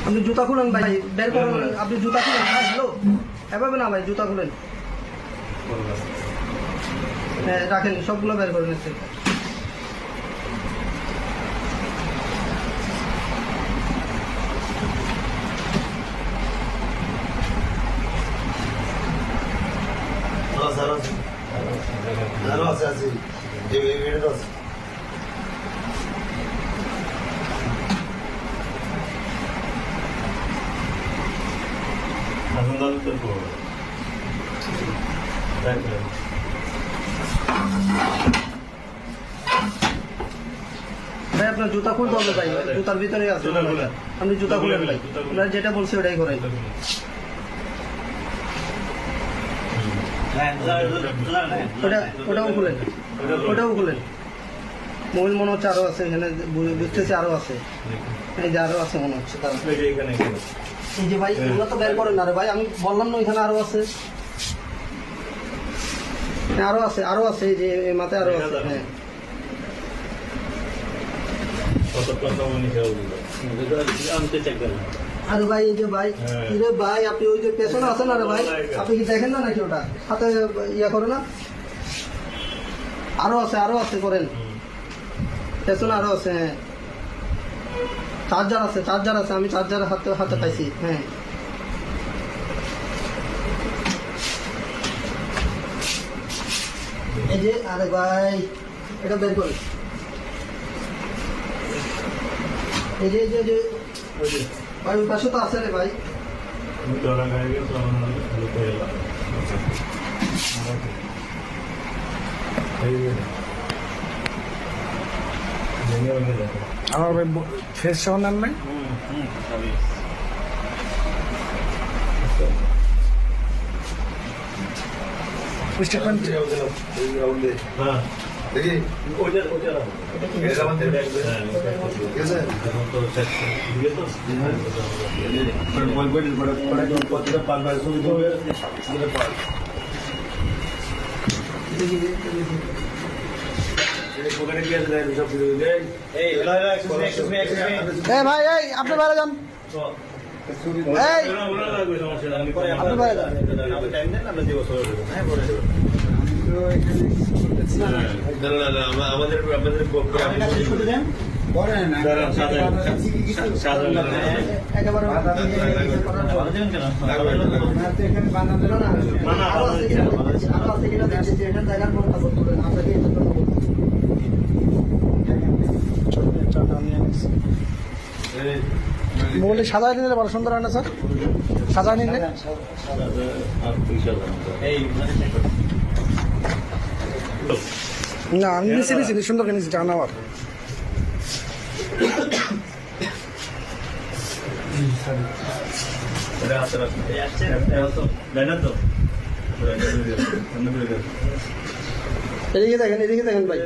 আপনি জুতা খুলেন ভাই বের করুন আপনি জুতা খুলেন ভাই হ্যালো এভাবে না ভাই জুতা খুলেন হ্যাঁ রাখেন সবগুলো বের করে নিচ্ছে আছে আছে এই আছে ভাই আপনার জুতা খুলতে হবে ভাই জুতার ভিতরে আছে। আপনি জুতা খুলেন ভাই আপনার যেটা বলছে ওটাই করেন ওটা ওটাও খুলেন। ওটাও খুলেন। মোবাইল মনে হচ্ছে আরও আছে এখানে বুঝতেছি আরও আছে। এই যে আরও আছে মনে হচ্ছে তার। এই যে ভাই এগুলো তো বের করেন না রে ভাই আমি বললাম না এখানে আরও আছে। হ্যাঁ আরও আছে আরও আছে এই যে এই মাথায় আরও আছে হ্যাঁ। আরে ভাই এই যে ভাই হ্যাঁ। রে ভাই আপনি ওই যে পেছনে আছেন না রে ভাই? আপনি কি দেখেন না নাকি ওটা? হাতে ইয়া করে না? আরও আছে আরও আছে করেন। পেছনে আরও আছে হ্যাঁ চার্জার আছে চার্জার আছে আমি চার্জার হাতে হাতে পাইছি হ্যাঁ। এই যে আরে ভাই এটা বের করে। এই যে এই যে- যে ভাই ওই পাশে তো আছে রে ভাই। আমার ভাই ফেস সহ নেন নাই? স্টেটমেন্ট আমাদের আমাদের এ ভাই এই আপনি বাইরে যান আপনি বাইরে সবাই হ্যাঁ বলে দেব না না না আমরা আমাদের আমাদের একেবারে না, না, না, না, না, না, না। না, না, আরও আছে কিনা, আরও আছে কিনা দেখছি যে এটার জায়গার কোন কাগজ তুলেন, আপনাকে এই জন্য বলছি। মোবাইলটি সাজায় নিলে বড় সুন্দর হয় না, স্যার? সাজায় নিলে না। আমি নিচে নিচে সুন্দর নিচে নেওয়ার এদিকে দেখেন এদিকে দেখেন ভাই।